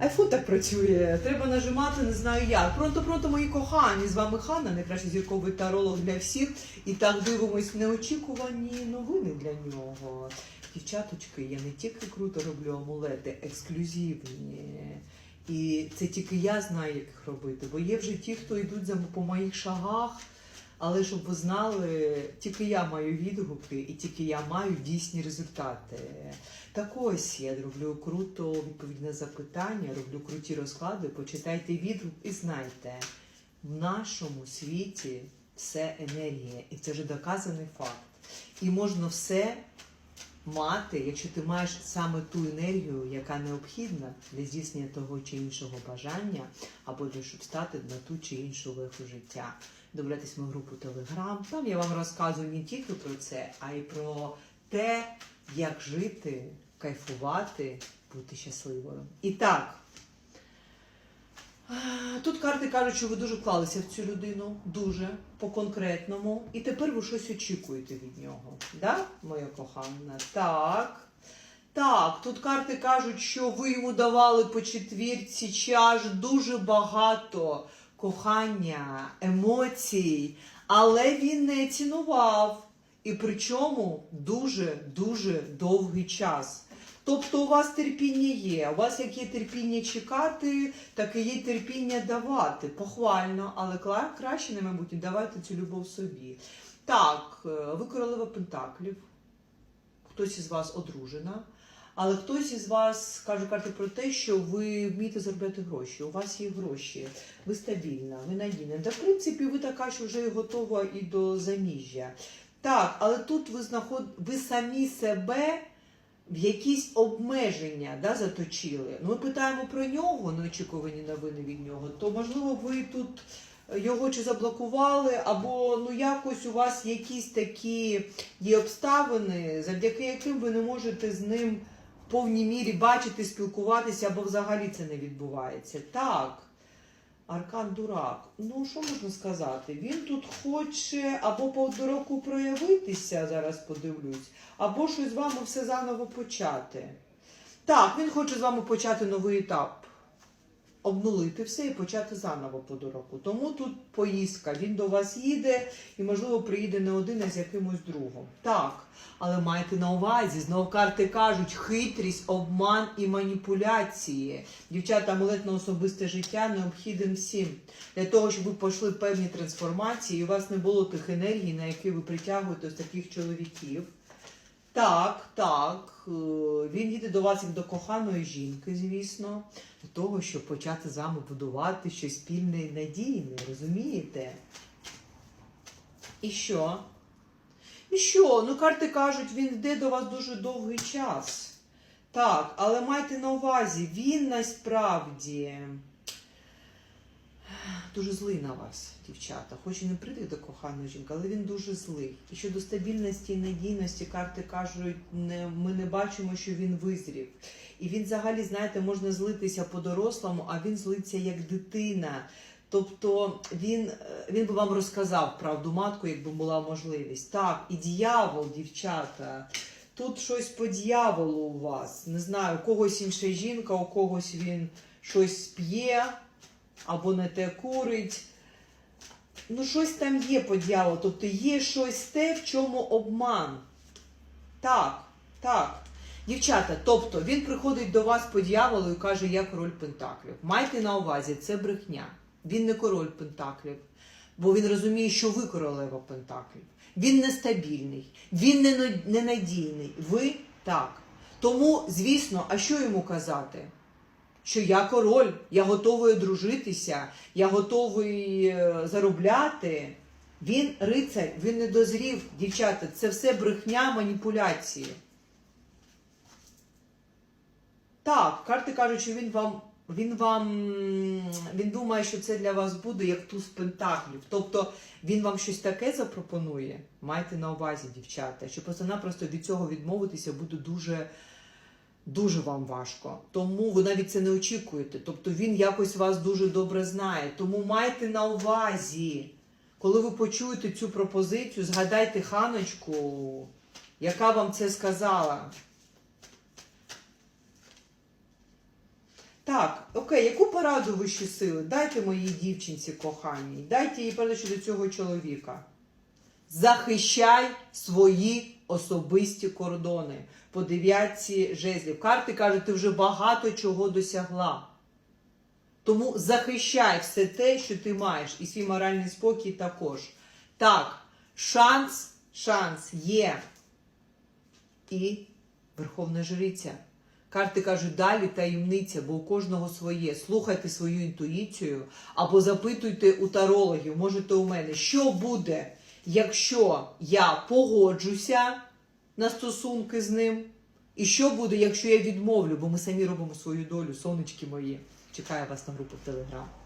Айфон так працює. Треба нажимати, не знаю як. Пронто, пронто, мої кохані. З вами Ханна, найкращий зірковий таролог для всіх. І так дивимось неочікувані новини для нього. Дівчаточки, я не тільки круто роблю амулети, ексклюзивні. І це тільки я знаю, як їх робити. Бо є вже ті, хто йдуть по моїх шагах. Але щоб ви знали, тільки я маю відгуки і тільки я маю дійсні результати. Так ось я роблю круто відповідь на запитання, роблю круті розклади. Почитайте відгук і знайте, в нашому світі все енергія, і це вже доказаний факт. І можна все мати, якщо ти маєш саме ту енергію, яка необхідна для здійснення того чи іншого бажання, або для щоб стати на ту чи іншу веху життя. Добратись мою групу Телеграм. Там я вам розказую не тільки про це, а й про те, як жити, кайфувати, бути щасливою. І так. Тут карти кажуть, що ви дуже вклалися в цю людину, дуже по-конкретному. І тепер ви щось очікуєте від нього. Да, моя кохана? Так. Так, тут карти кажуть, що ви йому давали по четвірці чаш дуже багато кохання, емоцій, але він не цінував. І причому дуже-дуже довгий час. Тобто у вас терпіння є. У вас як є терпіння чекати, так і є терпіння давати. Похвально, але краще, не мабуть, давайте цю любов собі. Так, е, ви королева Пентаклів, хтось із вас одружена. Але хтось із вас каже карти про те, що ви вмієте заробляти гроші. У вас є гроші, ви стабільна, ви надійна. Та в принципі, ви така, що вже готова і до заміжжя. Так, але тут ви знаход... ви самі себе в якісь обмеження да, заточили. Ну, ми питаємо про нього, неочікувані новини від нього, то можливо ви тут його чи заблокували, або ну якось у вас якісь такі є обставини, завдяки яким ви не можете з ним повній мірі бачити, спілкуватися, або взагалі це не відбувається. Так. Аркан дурак. Ну, що можна сказати? Він тут хоче або по дураку проявитися, зараз подивлюсь, або щось з вами все заново почати. Так, він хоче з вами почати новий етап. Обнулити все і почати заново по дураку. Тому тут поїздка. Він до вас їде і, можливо, приїде не один, а з якимось другом. Так, але майте на увазі, знов карти кажуть, хитрість, обман і маніпуляції. Дівчата, амулет на особисте життя необхіден всім. Для того, щоб ви пішли певні трансформації, і у вас не було тих енергій, на які ви притягуєте ось таких чоловіків. Так, так. е, Він їде до вас як до коханої жінки, звісно, до того, щоб почати з вами будувати щось спільне і надійне, розумієте? І що? І що? Ну, карти кажуть, він йде до вас дуже довгий час. Так, але майте на увазі, він насправді дуже злий на вас, дівчата. Хоч і не прийде до коханої жінки, але він дуже злий. І щодо стабільності і надійності, карти кажуть, не, ми не бачимо, що він визрів. І він взагалі, знаєте, можна злитися по-дорослому, а він злиться як дитина. Тобто він, е, він би вам розказав правду матку, якби була можливість. Так, і дьявол, дівчата. Тут щось по дьяволу у вас. Не знаю, у когось інша жінка, у когось він щось п'є або не те курить. Ну, щось там є по дьяволу. Тобто є щось те, в чому обман. Так, так. Дівчата, тобто він приходить до вас по дьяволу і каже, я король Пентаклів. Майте на увазі, це брехня. Він не король Пентаклів, бо він розуміє, що ви королева Пентаклів. Він нестабільний, він не- ненадійний. Ви так. Тому, звісно, а що йому казати? Що я король, я готовий одружитися, я готовий е, заробляти. Він рицар, він не дозрів, дівчата, це все брехня, маніпуляції. Так, карти кажуть, що він вам. Він вам він думає, що це для вас буде як туз пентаклів. Тобто він вам щось таке запропонує. Майте на увазі, дівчата, що просто-напросто від цього відмовитися буде дуже, дуже вам важко. Тому ви навіть це не очікуєте. Тобто він якось вас дуже добре знає. Тому майте на увазі, коли ви почуєте цю пропозицію, згадайте ханочку, яка вам це сказала. Так, окей, яку пораду вищі сили? Дайте моїй дівчинці коханій, дайте їй пораду щодо цього чоловіка. Захищай свої особисті кордони. По дев'ятці жезлів. Карти кажуть, ти вже багато чого досягла. Тому захищай все те, що ти маєш, і свій моральний спокій також. Так, шанс, шанс є. І Верховна Жриця. Карти кажуть, далі таємниця, бо у кожного своє. Слухайте свою інтуїцію або запитуйте у тарологів, можете у мене, що буде, якщо я погоджуся на стосунки з ним, і що буде, якщо я відмовлю, бо ми самі робимо свою долю, сонечки мої. Чекаю вас на групу в Телеграм.